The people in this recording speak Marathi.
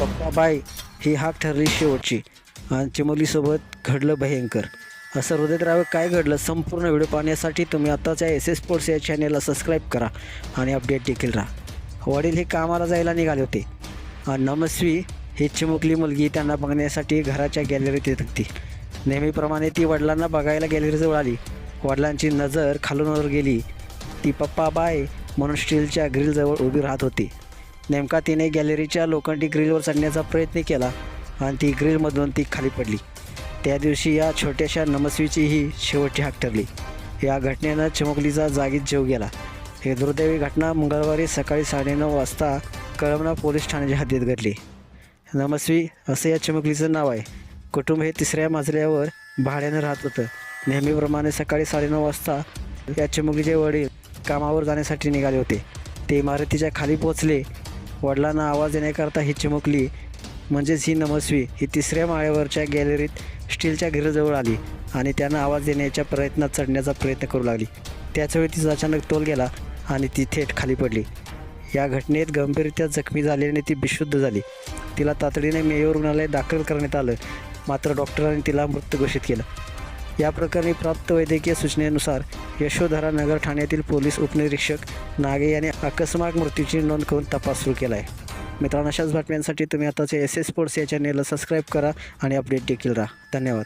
पप्पाबाई ही हाक ठरली शेवटची. आणि चिमोलीसोबत घडलं भयंकर. असं हृदयद्रावक काय घडलं संपूर्ण व्हिडिओ पाहण्यासाठी तुम्ही आत्ताच्या एस एस स्पोर्ट्स या चॅनेलला सबस्क्राईब करा आणि अपडेट देखील राहा. वडील हे कामाला जायला निघाले होते. आणि नमस्वी ही चिमुकली मुलगी त्यांना बघण्यासाठी घराच्या गॅलरीत येत होती. नेहमीप्रमाणे ती वडिलांना बघायला गॅलरीजवळ आली. वडिलांची नजर खालूनवर गेली. ती पप्पा बाय म्हणून स्टीलच्या ग्रिलजवळ उभी राहत होती. नेमका तिने गॅलरीच्या लोखंडी ग्रिलवर चढण्याचा प्रयत्न केला आणि ती ग्रिलमधून ती खाली पडली. त्या दिवशी या छोट्याशा नमस्वीची ही शेवटची हाक ठरली. या घटनेनं चिमुकलीचा जागीच जीव गेला. ही दुर्दैवी घटना मंगळवारी सकाळी साडेनऊ वाजता कळमना पोलीस ठाण्याच्या हद्दीत घडली. नमस्वी असं या चिमुकलीचं नाव आहे. कुटुंब हे तिसऱ्या मजल्यावर भाड्यानं राहत होतं. नेहमीप्रमाणे सकाळी साडेनऊ वाजता या चिमुकलीचे वडील कामावर जाण्यासाठी निघाले होते. ते इमारतीच्या खाली पोचले वडिलांना आवाज देण्याकरता ही चिमुकली. म्हणजेच ही नमस्वी ही तिसऱ्या माळ्यावरच्या गॅलरीत स्टीलच्या घराजवळ आली आणि त्यांना आवाज देण्याच्या प्रयत्नात चढण्याचा प्रयत्न करू लागली. त्याचवेळी तिचा अचानक तोल गेला आणि ती थेट खाली पडली. या घटनेत गंभीररित्या जखमी झाल्याने ती बेशुद्ध झाली. तिला तातडीने मेयो रुग्णालयात दाखल करण्यात आलं. मात्र डॉक्टरांनी तिला मृत घोषित केलं. या प्रकरणी प्राप्त वैद्यकीय सूचनेनुसार यशोधरा नगर ठाण्यातील पोलीस उपनिरीक्षक नागे यांनी अकस्मात मृत्यूची नोंद करून तपास सुरू केला आहे मित्रांनो अशाच बातम्यांसाठी तुम्ही आताचे एस एस स्पोर्ट्स या चॅनेलला सबस्क्राईब करा आणि अपडेट देखील राहा. धन्यवाद.